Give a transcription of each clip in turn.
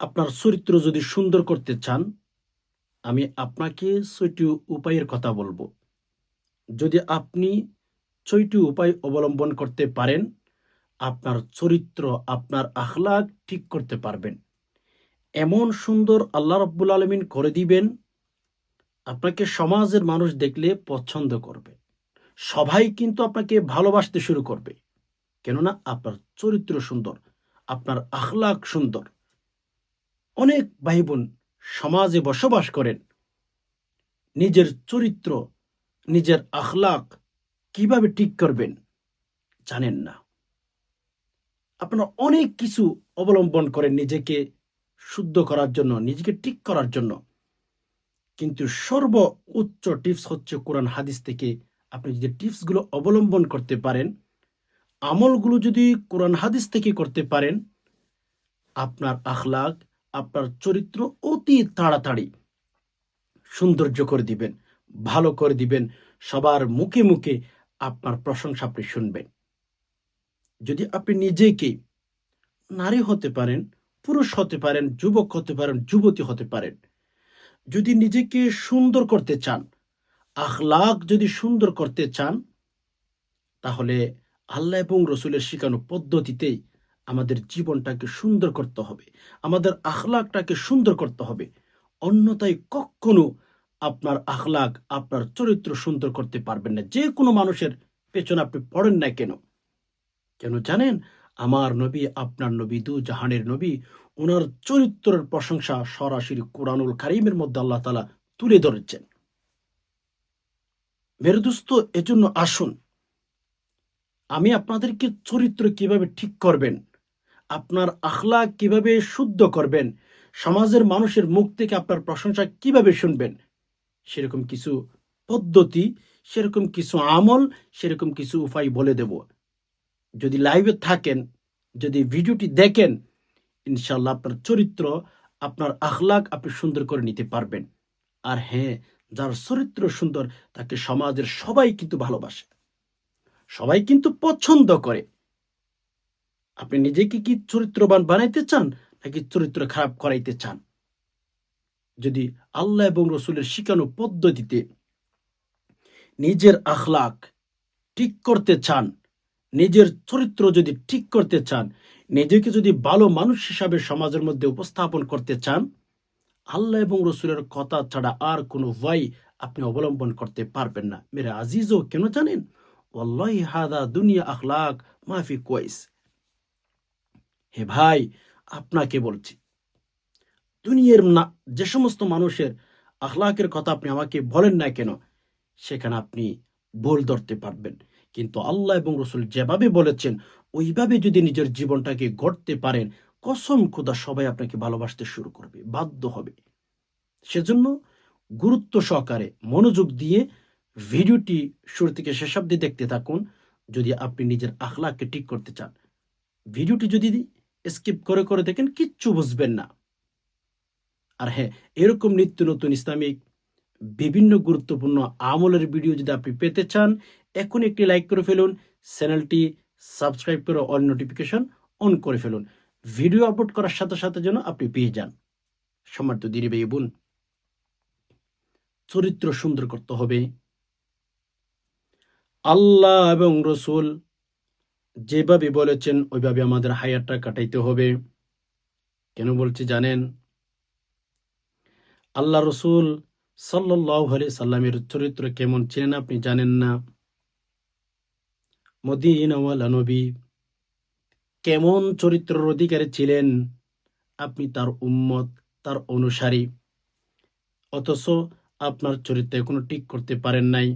আপনার চরিত্র যদি সুন্দর করতে চান, আমি আপনাকে ছয়টি উপায়ের কথা বলব। যদি আপনি ছয়টি উপায় অবলম্বন করতে পারেন, আপনার চরিত্র, আপনার আখলাক ঠিক করতে পারবেন। এমন সুন্দর আল্লাহ রব্বুল আলমিন করে দিবেন, আপনাকে সমাজের মানুষ দেখলে পছন্দ করবে। সবাই কিন্তু আপনাকে ভালোবাসতে শুরু করবে। কেননা আপনার চরিত্র সুন্দর, আপনার আখলাক সুন্দর। অনেক ভাই বোন সমাজে বসবাস করেন। নিজের চরিত্র, নিজের আখলাক কীভাবে ঠিক করবেন জানেন না। আপনারা অনেক কিছু অবলম্বন করেন নিজেকে শুদ্ধ করার জন্য, নিজেকে ঠিক করার জন্য। কিন্তু সর্ব উচ্চ টিপস হচ্ছে কোরআন হাদিস থেকে আপনি যদি টিপসগুলো অবলম্বন করতে পারেন, আমলগুলো যদি কোরআন হাদিস থেকে করতে পারেন, আপনার আখলাক আপনার চরিত্র অতি তাড়াতাড়ি সৌন্দর্য করে দিবেন, ভালো করে দিবেন, সবার মুখে মুখে আপনার প্রশংসা আপনি শুনবেন। যদি আপনি নিজেকে নারী হতে পারেন, পুরুষ হতে পারেন, যুবক হতে পারেন, যুবতী হতে পারেন, যদি নিজেকে সুন্দর করতে চান আখলাক যদি সুন্দর করতে চান, তাহলে আল্লাহ এবং রসুলের শেখানো পদ্ধতিতেই আমাদের জীবনটাকে সুন্দর করতে হবে, আমাদের আখলাকটাকে সুন্দর করতে হবে। অন্যথায় কখনো আপনার আখলাক, আপনার চরিত্র সুন্দর করতে পারবেন না। যে কোনো মানুষের পেছনে আপনি পড়েন না কেন? কেন জানেন? আমার নবী, আপনার নবী, দু জাহানের নবী, ওনার চরিত্রের প্রশংসা সরাসরি কোরআনুল কারিমের মধ্যে আল্লাহ তালা তুলে ধরেছেন। মেরুদুস্ত, এজন্য আসুন। আমি আপনাদেরকে চরিত্র কীভাবে ঠিক করবেন আপনার আখলা কীভাবে শুদ্ধ করবেন? সমাজের মানুষের মুখ থেকে আপনার প্রশংসা কীভাবে শুনবেন? সেরকম কিছু পদ্ধতি, সেরকম কিছু আমল, সেরকম কিছু উপায় বলে দেব। যদি লাইভে থাকেন, যদি ভিডিওটি দেখেন ইনশাল্লাহ আপনার চরিত্র, আপনার আখলাক আপনি সুন্দর করে নিতে পারবেন। আর হ্যাঁ যার চরিত্র সুন্দর, তাকে সমাজের সবাই কিন্তু ভালোবাসে। সবাই কিন্তু পছন্দ করে। আপনি নিজেকে কি চরিত্রবান বানাইতে চান, নাকি চরিত্র খারাপ করাইতে চান? যদি আল্লাহ এবং রসুলের শিখানো পদ্ধতিতে নিজের আখলাক ঠিক করতে চান, নিজের চরিত্র যদি ঠিক করতে চান, নিজেকে যদি ভালো মানুষ হিসাবে সমাজের মধ্যে উপস্থাপন করতে চান, আল্লাহ এবং রসুলের কথা ছাড়া আর কোনো ভয় আপনি অবলম্বন করতে পারবেন না। মেরে আজিজও কেন জানেন? ওয়াল্লাহি হাদা দুনিয়া আখলাক মাফি কোয়াইস হে ভাই, আপনাকে বলছি। দুনিয়ার না, যে সমস্ত মানুষের আখলাকের কথা আপনি আমাকে বলেন না কেন, সেখানে আপনি ভুল ধরতে পারবেন। কিন্তু আল্লাহ এবং রসুল যেভাবে বলেছেন, ওইভাবে যদি নিজের জীবনটাকে গড়তে পারেন, কসম খুদা সবাই আপনাকে ভালোবাসতে শুরু করবে, বাধ্য হবে। সেজন্য গুরুত্ব সহকারে মনোযোগ দিয়ে ভিডিওটি শুরু থেকে শেষ অব্দি দেখতে থাকুন। যদি আপনি নিজের আখলাককে ঠিক করতে চান, ভিডিওটি যদি স্কিপ করে করে দেখেন কিচ্ছু বুঝবেন না। আর হ্যাঁ এরকম নিত্য নতুন ইসলামিক বিভিন্ন গুরুত্বপূর্ণ আমলের ভিডিও যদি আপনি পেতে চান এখন একটি লাইক করে ফেলুন, চ্যানেলটি সাবস্ক্রাইব করে অল নোটিফিকেশন অন করে ফেলুন। ভিডিও আপলোড করার সাথে সাথে যেন আপনি পেয়ে যান। সম্মানিত দিদি ভাই বোন, চরিত্র সুন্দর করতে হবে। আল্লাহ এবং রসুল যেভাবে বলেছেন, ওইভাবে আমাদের হায়ারটা কাটাইতে হবে। কেন বলছি জানেন? আল্লাহ রসুল সাল্লাহ আলি সাল্লামের চরিত্র কেমন ছিলেন আপনি জানেন না? মদিনাওয়ালা নবী কেমন চরিত্রের অধিকারী ছিলেন আপনি তার উম্মত, তার অনুসারী। অথচ আপনার চরিত্র এখনও ঠিক করতে পারেন নাই।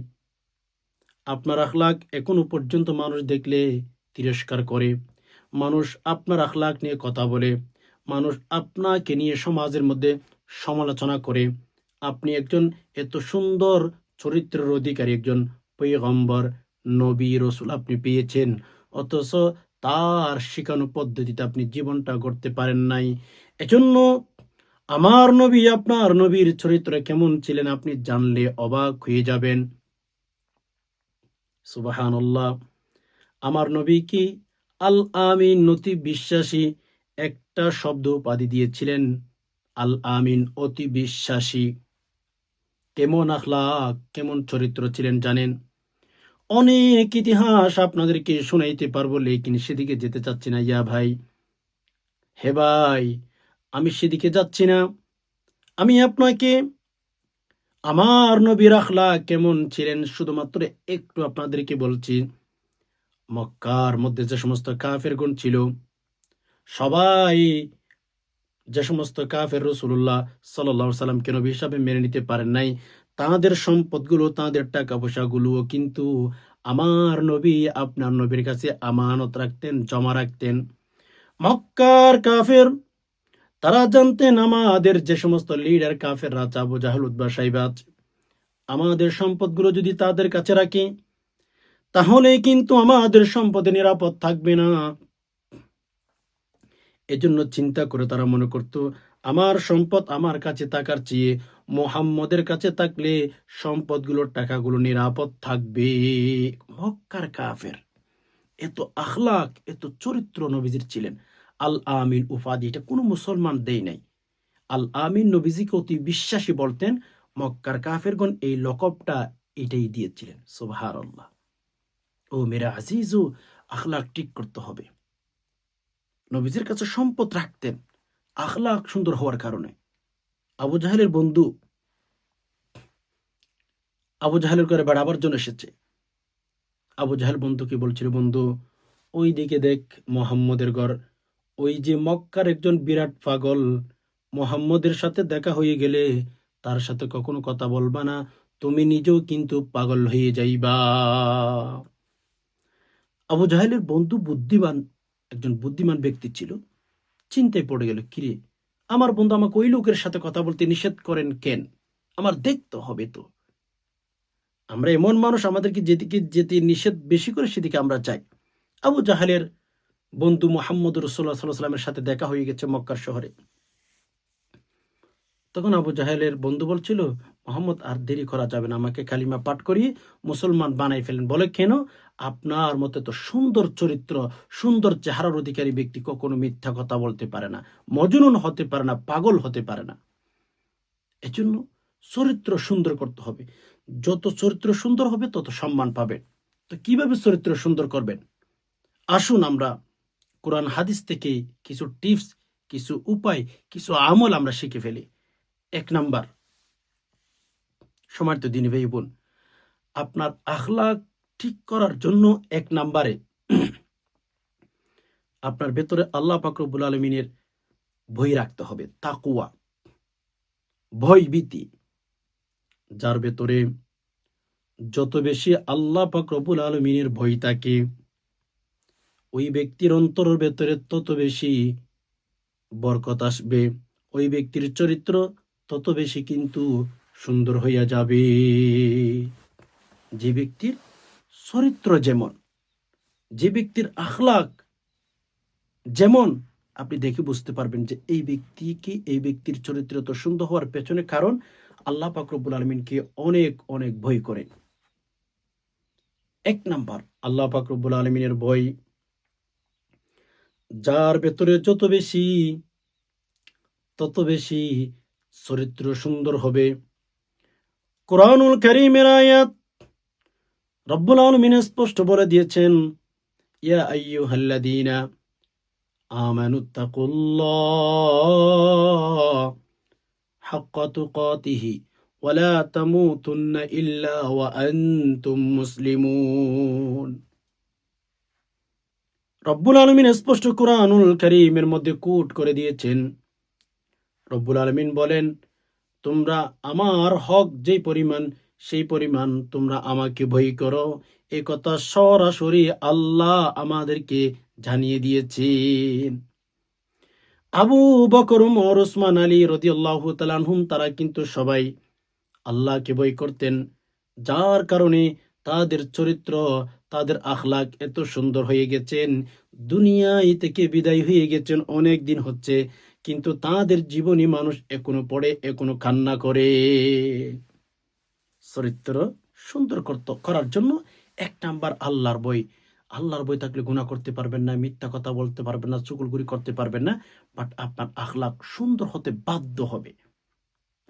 আপনার আখলাক এখনও পর্যন্ত মানুষ দেখলে তিরস্কার করে। মানুষ আপনার আখলাক নিয়ে কথা বলে। মানুষ আপনাকে নিয়ে সমাজের মধ্যে সমালোচনা করে। আপনি একজন এত সুন্দর চরিত্রের অধিকারী, একজন পৈগম্বর, নবী, রসুল আপনি পেয়েছেন। অথচ তার শিখানো পদ্ধতিতে আপনি জীবনটা গড়তে পারেন নাই। এজন্য আমার নবী, আপনার নবীর চরিত্র কেমন ছিলেন আপনি জানলে অবাক হয়ে যাবেন। সুবাহান্লাহ আমার নবী কি আল আমিন নতি বিশ্বাসী? একটা শব্দ উপাধি দিয়েছিলেন। আল আমিন অতি বিশ্বাসী। কেমন আখলাক, কেমন চরিত্র ছিলেন জানেন? অনেক ইতিহাস আপনাদেরকে শোনাইতে পারব, লেকিন সেদিকে যেতে চাচ্ছি না, ইয়া ভাই। হে ভাই, আমি সেদিকে যাচ্ছি না। আমি আপনাকে, আমার নবীর আখলা কেমন ছিলেন? শুধুমাত্র একটু আপনাদেরকে বলছি। মক্কার মধ্যে যে সমস্ত কাফের গুণ ছিল, সবাই যে সমস্ত কাফের রসুল্লাহ সাল্লাহ সাল্লামকে নবী হিসাবে মেনে নিতে পারেন নাই, তাদের সম্পদগুলো, তাদের টাকা পয়সাগুলোও কিন্তু আমার নবী, আপনার নবীর কাছে আমানত রাখতেন, জমা রাখতেন। মক্কার কাফের, তারা জানতেন আমাদের যে সমস্ত লিডার কাফের রাজা আবু জাহেল উদ্বা সাইবাজ আমাদের সম্পদগুলো যদি তাদের কাছে রাখি তাহলে কিন্তু আমাদের সম্পদে নিরাপদ থাকবে না। এজন্য চিন্তা করে তারা মনে করত, আমার সম্পদ আমার কাছে থাকার চেয়ে মোহাম্মদের কাছে থাকলে সম্পদগুলোর টাকাগুলো নিরাপদ থাকবে। মক্কার কাফের। এত আখলাক, এত চরিত্র নবীজির ছিলেন। আল আমিন উপাধি, এটা কোনো মুসলমান দেই নাই। আল আমিন নবীজিকে অতি বিশ্বাসী বলতেন, মক্কার কাফেরগণ এই লকবটা এটাই দিয়েছিলেন সোভার আল্লাহ ও মেরা আজিজু আখলাক ঠিক করতে হবে। নবীজির কাছে সম্পদ রাখতেন আখলাক সুন্দর হওয়ার কারণে। আবু জাহেলের বন্ধু আবু জাহেলের করে বেড়াবার জন্য এসেছে। আবু জাহেল বন্ধুকে বলছিল, বন্ধু, ওই দিকে দেখ মোহাম্মদের ঘর। ওই যে মক্কার একজন বিরাট পাগল, মোহাম্মদের সাথে দেখা হয়ে গেলে তার সাথে কখনো কথা বলবা না। তুমি নিজেও কিন্তু পাগল হয়ে যাইবা। আবু জাহেলের বন্ধু বুদ্ধিমান, একজন বুদ্ধিমান ব্যক্তি ছিল। চিন্তায় পড়ে গেল, কিরে, আমার বন্ধু আমাকে ওই লোকের সাথে কথা বলতে নিষেধ করেন কেন? আমার দেখতে হবে তো। আমরা এমন মানুষ, আমাদেরকে যেদিকে যেতে নিষেধ বেশি করে সেদিকে আমরা যাই। আবু জাহালের বন্ধু মোহাম্মদ রসুল্লাহ সাল্লাহ সাল্লামের সাথে দেখা হয়ে গেছে মক্কার শহরে। তখন আবু জাহেলের বন্ধু বলছিল মোহাম্মদ, আর দেরি করা যাবে না। আমাকে কালিমা পাঠ করিয়ে মুসলমান বানাই ফেলেন। বলে কেন? আপনার মতে তো সুন্দর চরিত্র, সুন্দর চেহারার অধিকারী ব্যক্তি কখনো মিথ্যা কথা বলতে পারে না। মজনুন হতে পারে না, পাগল হতে পারে না। এজন্য চরিত্র সুন্দর করতে হবে। যত চরিত্র সুন্দর হবে, তত সম্মান পাবেন। তো কীভাবে চরিত্র সুন্দর করবেন? আসুন আমরা কোরআন, হাদিস থেকে কিছু টিপস, কিছু উপায়, কিছু আমল আমরা শিখে ফেলি। এক নাম্বার সময় তো দিনী ভাই বোন, আপনার আখলাক ঠিক করার জন্য এক নাম্বারে আপনার ভেতরে আল্লাহ পাকরবুল আলমিনের ভয় রাখতে হবে, তাকুয়া, ভয় ভীতি, যার ভেতরে যত বেশি আল্লাহ পাকরবুল আলমিনের ভয় থাকে, ওই ব্যক্তির অন্তরের ভেতরে তত বেশি বরকত আসবে, ওই ব্যক্তির চরিত্র তত বেশি কিন্তু সুন্দর হইয়া যাবে। যে ব্যক্তির চরিত্র যেমন, যে ব্যক্তির আখলাক যেমন, আপনি দেখে বুঝতে পারবেন যে এই ব্যক্তি কি, এই ব্যক্তির চরিত্র তো সুন্দর হওয়ার পেছনে কারণ আল্লাহ পাকরবুল আলমিনকে অনেক অনেক ভয় করেন। এক নাম্বার, আল্লাহ পাকরবুল আলমিনের ভয়, যার ভেতরে যত বেশি, তত বেশি চরিত্র সুন্দর হবে কোরআনুল করিমের আয়াত রব্বুল আলমিন স্পষ্ট বলে দিয়েছেন, ইয়া আইয়ুহাল্লাযীনা আমানুত্তাকুল্লাহ হাক্কা তুকাতিহি ওয়ালা তামুতুন্না ইল্লা ওয়া আনতুম মুসলিমুন। রব্বুল আলমিন স্পষ্ট কোরআনুল করিমের মধ্যে কুট করে দিয়েছেন। রব্বুল আলমিন বলেন তোমরা আমার হক যেই পরিমাণ, সেই পরিমাণ তোমরা আমাকে ভয় করো। এ কথা সরাসরি আল্লাহ আমাদেরকে জানিয়ে দিয়েছেন। আবু বকর, উমর ওসমান আলী রদি আল্লাহ তালানহুম তারা কিন্তু সবাই আল্লাহকে ভয় করতেন। যার কারণে তাদের চরিত্র, তাদের আখলাক এত সুন্দর হয়ে গেছেন। দুনিয়ায় থেকে বিদায় হয়ে গেছেন। অনেক দিন হচ্ছে কিন্তু তাদের জীবনী মানুষ এখনও পড়ে, এখনও কান্না করে। চরিত্র সুন্দর করত, করার জন্য এক নাম্বার আল্লাহর বই। আল্লাহর বই থাকলে গুণা করতে পারবেন না, মিথ্যা কথা বলতে পারবেন না চুকুলগুড়ি করতে পারবেন না বাট আপনার আখলাক সুন্দর হতে বাধ্য হবে।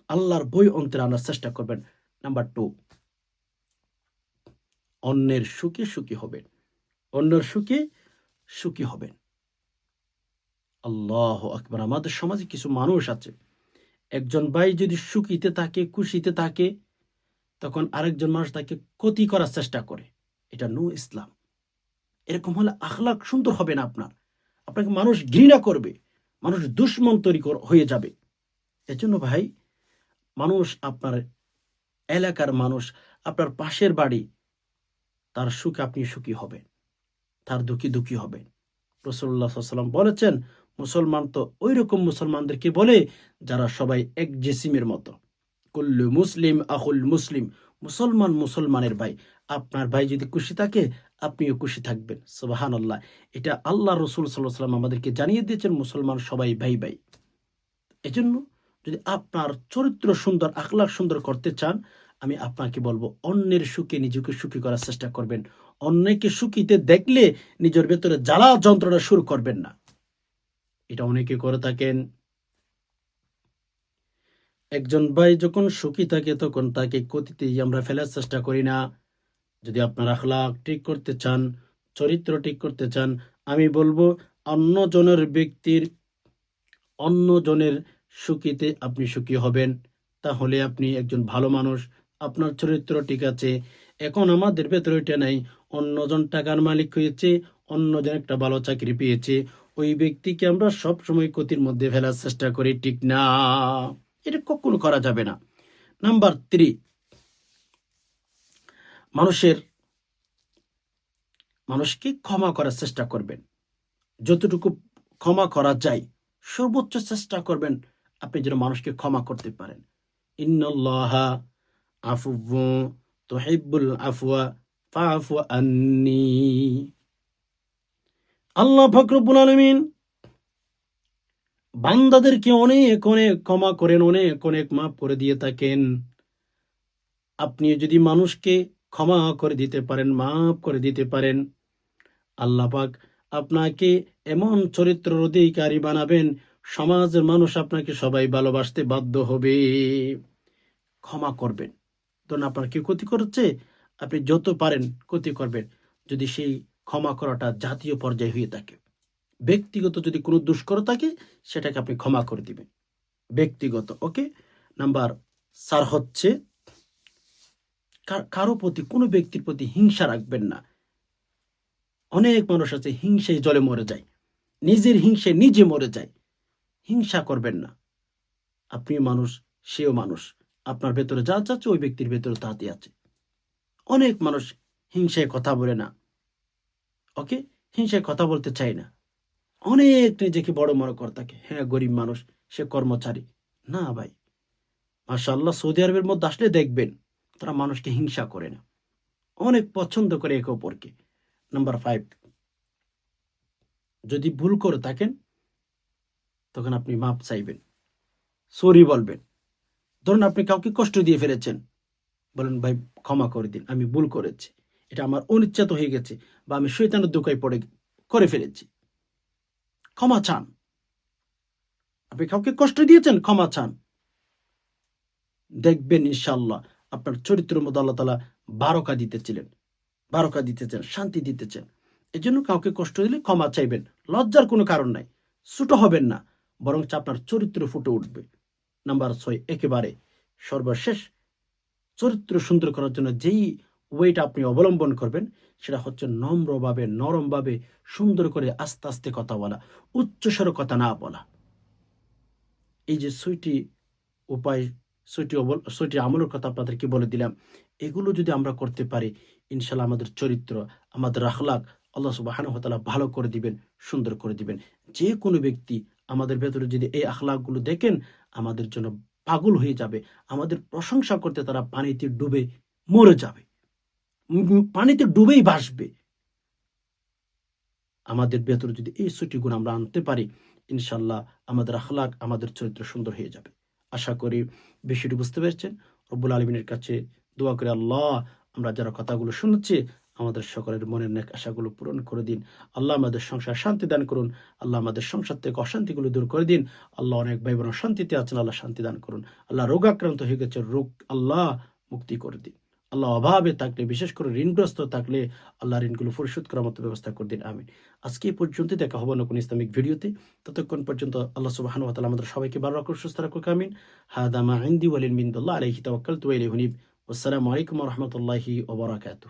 আল্লাহর বই অন্তরে আনার চেষ্টা করবেন, নাম্বার টু অন্যের সুখে সুখী হবেন, অন্যের সুখে সুখী হবেন। আল্লাহ আকবার। আমাদের সমাজে কিছু মানুষ আছে, একজন ভাই যদি সুখীতে থাকে, খুশিতে থাকে, তখন আরেকজন মানুষ তাকে ক্ষতি করার চেষ্টা করে। এটা নো ইসলাম। এরকম হলে আখলাক সুন্দর হবে না আপনার। আপনাকে মানুষ ঘৃণা করবে, মানুষ দুশ্মন তৈরি হয়ে যাবে। এজন্য ভাই, মানুষ আপনার এলাকার মানুষ, আপনার পাশের বাড়ি, তার সুখে আপনি সুখী হবেন, তার দুঃখী দুঃখী হবেন। রসুল্লাহ সাল্লাম বলেছেন মুসলমান তো ওই রকম মুসলমানদেরকে বলে যারা সবাই এক জেসিমের মতো। কুল্লু মুসলিম আহুল মুসলিম, মুসলমান মুসলমানের ভাই। আপনার ভাই যদি খুশি থাকে, আপনিও খুশি থাকবেন। সুবাহান আল্লাহ এটা আল্লাহ রসুল সাল্লাহ সাল্লাম আমাদেরকে জানিয়ে দিয়েছেন, মুসলমান সবাই ভাই ভাই। এজন্য যদি আপনার চরিত্র সুন্দর, আখলাখ সুন্দর করতে চান, আমি আপনাকে বলব, অন্যের সুখে নিজেকে সুখী করার চেষ্টা করবেন। অন্যকে সুখীতে দেখলে নিজের ভেতরে জ্বালা যন্ত্রণা শুরু করবেন না। এটা অনেকে করে থাকেন। একজন ভাই যখন সুখী থাকে, তখন তাকে ক্ষতিতেই আমরা ফেলার চেষ্টা করি না। যদি আপনার আখলাক ঠিক করতে চান, চরিত্র ঠিক করতে চান, আমি বলব অন্য জনের ব্যক্তির অন্য জনের সুখীতে আপনি সুখী হবেন। তাহলে আপনি একজন ভালো মানুষ, আপনার চরিত্র ঠিক আছে। এখন আমাদের ভেতরে এটা নাই। অন্যজন টাকার মালিক হয়েছে, অন্যজন একটা ভালো চাকরি পেয়েছে। ওই ব্যক্তিকে আমরা সব সময় ক্ষতির মধ্যে ফেলার চেষ্টা করি, ঠিক না? এটা কখনো করা যাবে না। নাম্বার থ্রি, মানুষের, মানুষকে ক্ষমা করার চেষ্টা করবেন। যতটুকু ক্ষমা করা যায়, সর্বোচ্চ চেষ্টা করবেন আপনি যেন মানুষকে ক্ষমা করতে পারেন। ইন্নল্লাহা আফু তুহিব্বুল আফওয়া ফাফু আন্নি। আল্লাহ ফকরবুল আলমিন বান্দাদেরকে অনেক অনেক ক্ষমা করেন, অনেক অনেক মাফ করে দিয়ে থাকেন। আপনি যদি মানুষকে ক্ষমা করে দিতে পারেন, মাফ করে দিতে পারেন, আল্লাহ পাক আপনাকে এমন চরিত্রের অধিকারী বানাবেন, সমাজের মানুষ আপনাকে সবাই ভালোবাসতে বাধ্য হবে। ক্ষমা করবেন। ধরুন আপনার কি ক্ষতি করছে, আপনি যত পারেন ক্ষতি করবেন। যদি সেই ক্ষমা করাটা জাতীয় পর্যায়ে হয়ে থাকে। ব্যক্তিগত যদি কোনো দুষ্কর থাকে, সেটাকে আপনি ক্ষমা করে দিবেন। ব্যক্তিগত, ওকে? নাম্বার চার হচ্ছে কারও প্রতি, কোনো ব্যক্তির প্রতি হিংসা রাখবেন না। অনেক মানুষ আছে, হিংসায় জলে মরে যায়। নিজের হিংসায় নিজে মরে যায়। হিংসা করবেন না। আপনিও মানুষ, সেও মানুষ। আপনার ভেতরে যা চাচ্ছে, ওই ব্যক্তির ভেতরে তাতে আছে। অনেক মানুষ হিংসায় কথা বলে না। ওকে? হিংসায় কথা বলতে চায় না। অনেক নিজেকে বড় মনে করে থাকে। হ্যাঁ গরিব মানুষ, সে কর্মচারী। না ভাই। মাশাল্লাহ সৌদি আরবের মধ্যে আসলে দেখবেন, তারা মানুষকে হিংসা করে না। অনেক পছন্দ করে একে অপরকে। নাম্বার ফাইভ যদি ভুল করে থাকেন, তখন আপনি মাপ চাইবেন। সরি বলবেন। ধরুন আপনি কাউকে কষ্ট দিয়ে ফেলেছেন। বলেন, ভাই, ক্ষমা করে দিন, আমি ভুল করেছি। এটা আমার অনিচ্ছাত হয়ে গেছে বা আমি শৈতানের দোকায় পড়ে করে ফেলেছি। ক্ষমা চান। আপনি কাউকে কষ্ট দিয়েছেন? ক্ষমা চান। দেখবেন ইনশাল্লাহ আপনার চরিত্রের মধ্যে আল্লাহ তালা বারকা দিতেছিলেন। বারকা দিতেছেন, শান্তি দিতেছেন। এই জন্য কাউকে কষ্ট দিলে ক্ষমা চাইবেন। লজ্জার কোনো কারণ নাই। ছোট হবেন না বরং আপনার চরিত্র ফুটে উঠবে। নাম্বার ছয়, একেবারে সর্বশেষ চরিত্র সুন্দর করার জন্য যেই ওয়েটা আপনি অবলম্বন করবেন, সেটা হচ্ছে নম্রভাবে, নরমভাবে সুন্দর করে আস্তে আস্তে কথা বলা, উচ্চস্বর কথা না বলা। এই যে ছয়টি উপায়, ছয়টি অবল, ছয়টি আমলের কথা আপনাদেরকে বলে দিলাম, এগুলো যদি আমরা করতে পারি ইনশাল্লাহ আমাদের চরিত্র, আমাদের আখলাক আল্লাহ সুবাহানুহতালা ভালো করে দিবেন, সুন্দর করে দিবেন। যে কোনো ব্যক্তি আমাদের ভেতরে যদি এই আখলাকগুলো দেখেন, আমাদের জন্য পাগল হয়ে যাবে, আমাদের প্রশংসা করতে তারা পানিতে ডুবে মরে যাবে। পানিতে ডুবেই ভাসবে। আমাদের ভেতরে যদি এই ছুটি গুণ আমরা আনতে পারি ইনশাল্লাহ আমাদের আখলাক, আমাদের চরিত্র সুন্দর হয়ে যাবে। আশা করি বিষয়টি বুঝতে পেরেছেন। রব্বুল আলমিনের কাছে দোয়া করে আল্লাহ, আমরা যারা কথাগুলো শুনছি, আমাদের সকলের মনের নেক আশাগুলো পূরণ করে দিন। আল্লাহ আমাদের সংসার শান্তি দান করুন। আল্লাহ আমাদের সংসার থেকে অশান্তিগুলো দূর করে দিন। আল্লাহ অনেক ভাই বোন শান্তিতে আছেন, আল্লাহ শান্তি দান করুন। আল্লাহ রোগাক্রান্ত হয়ে গেছে, রোগ আল্লাহ মুক্তি করে দিন। আল্লাহ অভাবে থাকলে, বিশেষ করে ঋণগ্রস্ত থাকলে আল্লাহ ঋণগুলো পরিশোধ করার মতো ব্যবস্থা করে দিন আমি আজকে পর্যন্ত দেখা হব না কোনো ইসলামিক ভিডিওতে। ততক্ষণ পর্যন্ত আল্লাহ সুবাহানু তাআলা আমাদের সবাইকে ভালো রাখুন সুস্থ রাখুক, আমিন। হাদামা ইন্দি ওয়ালিন বিন্দুল্লাহ আলাইহি তাওয়াক্কালতু ওয়া ইলাইহি হুনিব আসসালামু আলাইকুম রহমতুল্লাহি ওবরাকাতু